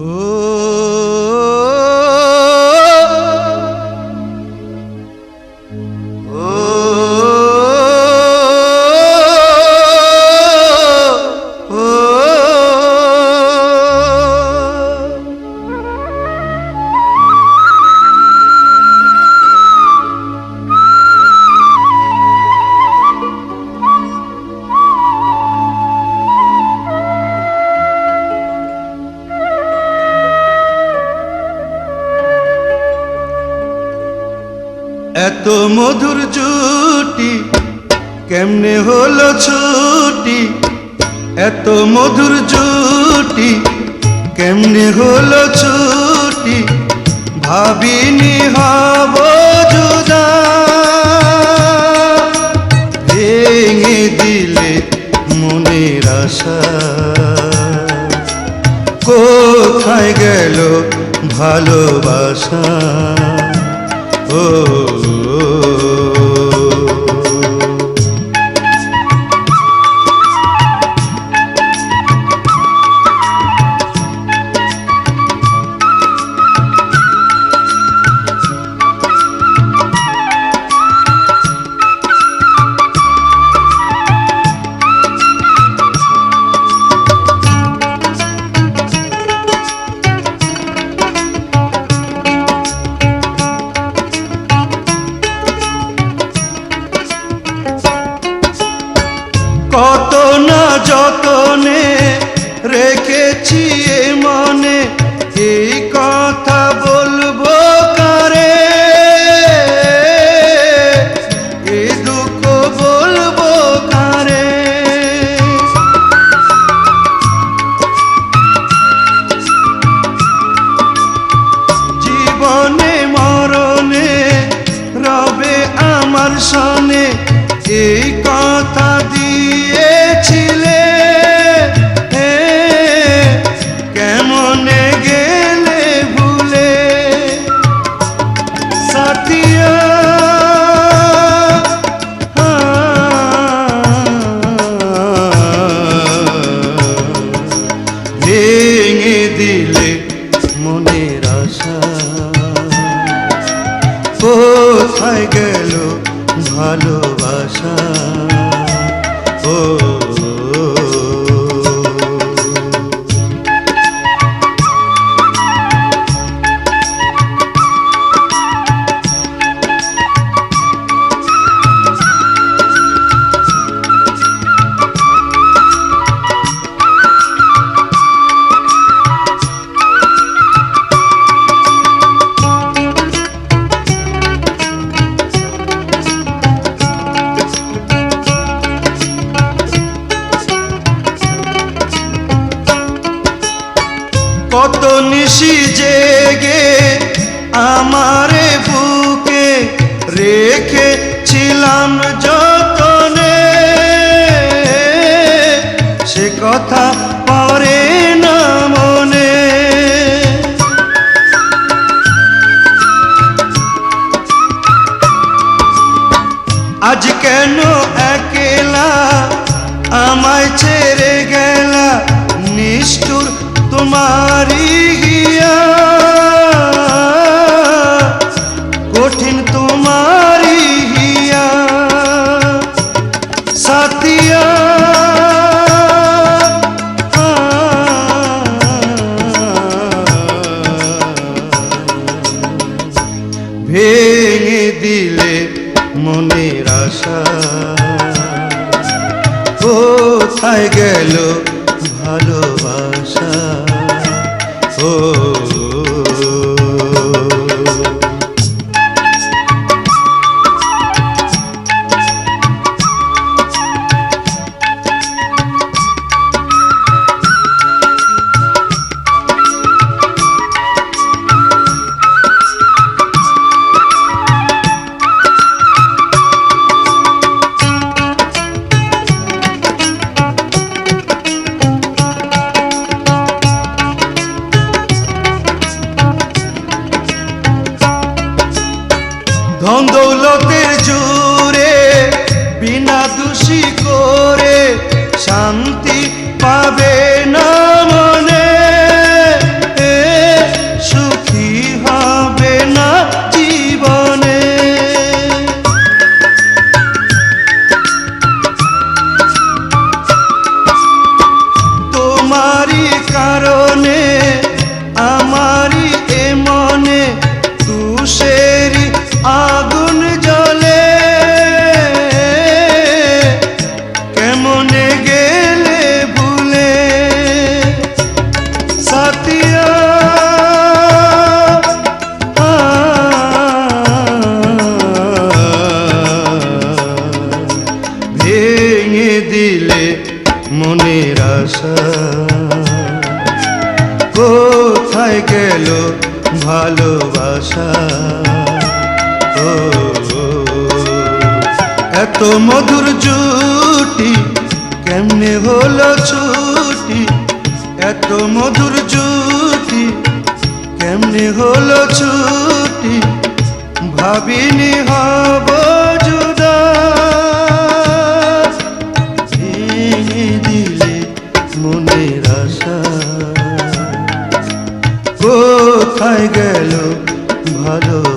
Oh. এত মধুর জুটি কেমনে হলো ছুটি? এত মধুর জুটি কেমনে হলো ছুটি? ভাবিনি হব ভেঙে দিলে মনের আশা। কোথায় গেল ভালোবাসা? ও কত না যতনে রেখেছি মনে, এই কথা বলব কারে? এই দুঃখ বলব কারে? জীবনে, মরণে, রবে আমার সনে, এই কথা আশা কোথায় গেল ভালোবাসা? নিশি জেগে আমারে বুকে রেখেছিলাম যতনে। সে কথা পরে না মনে। আজ কেন একলা আমায় ছেড়ে গেলা নিষ্ঠুর তোমারি হিয়া কঠিন তোমারি হিয়া সাথিয়া ভেঙে দিলে মনের আশা। কোথায় গেল ভালোবাসা? ভালোবাসা। ও এত মধুর জুটি কেমনে হলো ছুটি? এত মধুর জুটি কেমনে হলো ছুটি? ভাবিনি হব yaralı.